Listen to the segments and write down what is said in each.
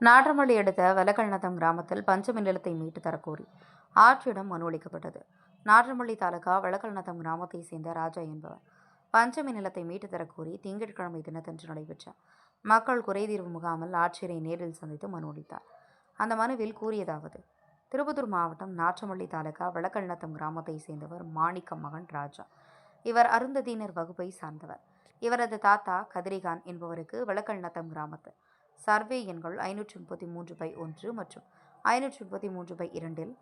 நாற்றமல்லி அடுத்த வலக்கண்ணத்தம் கிராமத்தில் பஞ்சமி நிலத்தை மீட்டு தரக்கோரி. ஆட்சியிடம் மனு அளிக்கப்பட்டது. நாற்றமல்லி தாலுகா வலக்கண்ணத்தம் கிராமத்தை சேர்ந்த ராஜா என்பவர். பஞ்சமி நிலத்தை மீட்டு தரக்கோரி திங்கட்கிழமை தினத்தன்று நடைபெற்ற மக்கள் குறைதீர்வு முகாமில் ஆட்சியரை நேரில் சந்தித்து மனு அளித்தார். அந்த மனுவில் கூறியதாவது திருப்பத்தூர் மாவட்டம் நாற்றமல்லி தாலுகா வழக்கல்நத்தம் கிராமத்தை சேர்ந்தவர் மாணிக்கம் மகன் ராஜா. இவர் அருந்ததியினர் வகுப்பை சார்ந்தவர். இவரது தாத்தா கதிரிகான் என்பவருக்கு வழக்கல்நத்தம் கிராமத்து சர்வே எண்கள் ஐநூற்றி முப்பத்தி மூன்று பை ஒன்று மற்றும் ஐநூற்றி முப்பத்தி மூன்று பை இரண்டில்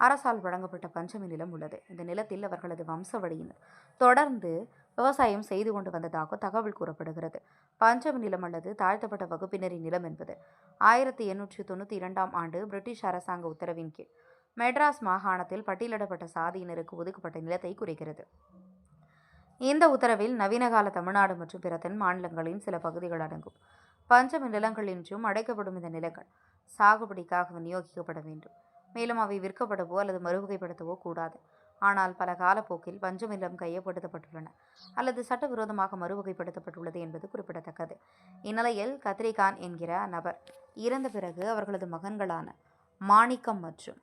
அரசால் வழங்கப்பட்ட பஞ்சமி நிலம் உள்ளது. இந்த நிலத்தில் அவர்களது வம்சவழியினர் தொடர்ந்து விவசாயம் செய்து கொண்டு வந்ததாக தகவல் கூறப்படுகிறது. பஞ்சமி நிலம் அல்லது தாழ்த்தப்பட்ட வகுப்பினரின் நிலம் என்பது ஆயிரத்தி எண்ணூற்றி தொண்ணூற்றி இரண்டாம் ஆண்டு பிரிட்டிஷ் அரசாங்க உத்தரவின் கீழ் மெட்ராஸ் மாகாணத்தில் பட்டியலிடப்பட்ட சாதியினருக்கு ஒதுக்கப்பட்ட நிலத்தை குறிக்கிறது. இந்த உத்தரவில் நவீனகால தமிழ்நாடு மற்றும் பிற தென் மாநிலங்களின் சில பகுதிகள் அடங்கும். பஞ்சமி நிலங்கள் என்றும் அடைக்கப்படும் இந்த நிலங்கள். சாகுபடிக்காக விநியோகிக்கப்பட வேண்டும். மேலும் அவை விற்கப்படவோ அல்லது மறுவகைப்படுத்தவோ கூடாது. ஆனால் பல காலப்போக்கில் பஞ்சமி நிலம் கையப்படுத்தப்பட்டுள்ளன அல்லது சட்டவிரோதமாக மறுவகைப்படுத்தப்பட்டுள்ளது என்பது குறிப்பிடத்தக்கது. இந்நிலையில் கத்ரிகான் என்கிற நபர் இறந்த பிறகு அவர்களது மகன்களான மாணிக்கம் மற்றும்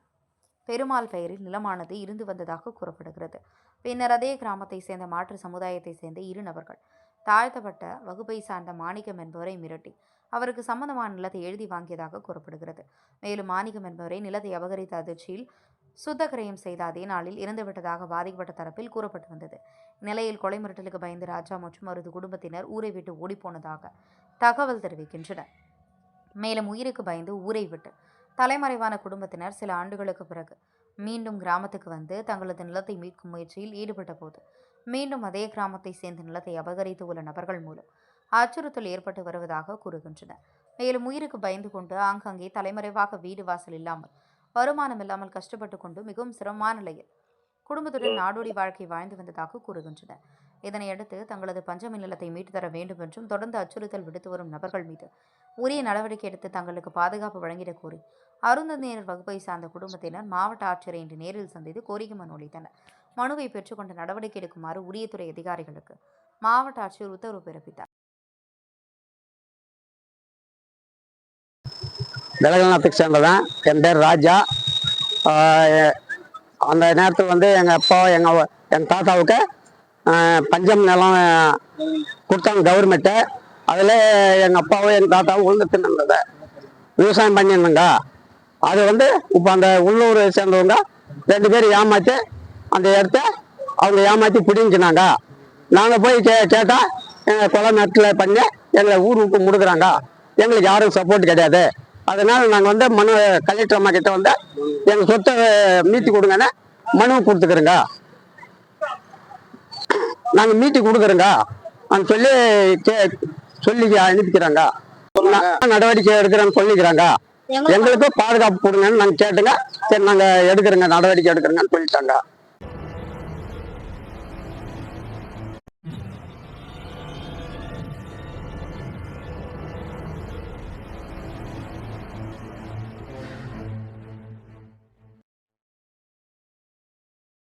பெருமாள் பெயரில் நிலமானது இருந்து வந்ததாக கூறப்படுகிறது. பின்னர் அதே கிராமத்தை சேர்ந்த மாற்று சமுதாயத்தை சேர்ந்த இரு நபர்கள் தாழ்த்தப்பட்ட வகுப்பை சார்ந்த மாணிக்கம் என்பவரை மிரட்டி அவருக்கு சம்பந்தமான நிலத்தை எழுதி வாங்கியதாக கூறப்படுகிறது. மேலும் மாணிக்கம் என்பவரை நிலத்தை அபகரித்த அதிர்ச்சியில் சுத்தக்கிரயம் செய்த அதே நாளில் இறந்துவிட்டதாக பாதிக்கப்பட்ட தரப்பில் கூறப்பட்டு வந்தது. நிலையில் கொலை மிரட்டலுக்கு பயந்து ராஜா மற்றும் அவரது குடும்பத்தினர் ஊரை விட்டு ஓடிப்போனதாக தகவல் தெரிவிக்கின்றனர். மேலும் உயிருக்கு பயந்து ஊரை விட்டு தலைமறைவான குடும்பத்தினர் சில ஆண்டுகளுக்கு பிறகு மீண்டும் கிராமத்துக்கு வந்து தங்களது நிலத்தை மீட்கும் முயற்சியில் ஈடுபட்ட போது மீண்டும் அதே கிராமத்தை சேர்ந்த நிலத்தை அபகரித்து உள்ள நபர்கள் மூலம் அச்சுறுத்தல் ஏற்பட்டு வருவதாக கூறுகின்றனர். மேலும் உயிருக்கு பயந்து கொண்டு ஆங்காங்கே தலைமறைவாக வீடு வாசல் இல்லாமல் வருமானம் இல்லாமல் கஷ்டப்பட்டு கொண்டு மிகவும் சிரமமான நிலையில் குடும்பத்துடன் நாடோடி வாழ்க்கை வாழ்ந்து வந்ததாக கூறுகின்றனர். இதனையடுத்து தங்களது பஞ்சமி நிலத்தை மீட்டு தர வேண்டும் என்றும் தொடர்ந்து அச்சுறுத்தல் விடுத்து வரும் நபர்கள் மீது உரிய நடவடிக்கை எடுத்து தங்களுக்கு பாதுகாப்பு வழங்கிடக் கோரி அருந்ததியினர் வகுப்பை சார்ந்த குடும்பத்தினர் மாவட்ட ஆட்சியரை இன்று நேரில் சந்தித்து கோரிக்கை மனு அளித்தனர். மனுவை பெற்றுக்கொண்டு நடவடிக்கை எடுக்குமாறு உரிய துறை அதிகாரிகளுக்கு மாவட்ட ஆட்சியர் உத்தரவு பிறப்பித்தார். விலகனத்துக்கு சேர்ந்ததான் என் பேர் ராஜா. அந்த நேரத்தில் வந்து எங்கள் அப்பா எங்கள் என் தாத்தாவுக்கு பஞ்சம் நிலம் கொடுத்தாங்க கவர்மெண்ட்டு அதில் எங்கள் அப்பாவும் எங்கள் தாத்தாவும் உளுந்து தின்னுங்க விவசாயம் பண்ணியிருந்தங்க. அது வந்து இப்போ அந்த உள்ளூர் சேர்ந்தவங்க ரெண்டு பேரும் ஏமாற்றி அந்த இடத்த அவங்க ஏமாற்றி பிடிங்கினாங்க. நாங்கள் போய் கே கேட்டால் எங்கள் கொலை நட்டில் பண்ணி எங்களை ஊர் விட்டு முடுக்குறாங்க. எங்களுக்கு யாரும் சப்போர்ட் கிடையாது. அதனால நாங்கள் வந்து மனு கலெக்டர் அம்மா கிட்ட வந்து எங்கள் சொத்தை மீட்டு கொடுங்கன்னு மனு கொடுத்துக்கிறோங்க. நாங்கள் மீட்டு கொடுக்குறோங்க. அப்படின்னு சொல்லி கே சொல்லி அனுப்பிக்கிறாங்க. நடவடிக்கை எடுக்கிறேன்னு சொல்லிக்கிறாங்க. எங்களுக்கு பாதுகாப்பு கொடுங்கன்னு நாங்கள் கேட்டுங்க. சரி நாங்கள் எடுக்கிறோங்க நடவடிக்கை எடுக்கிறோங்கன்னு சொல்லிட்டாங்க.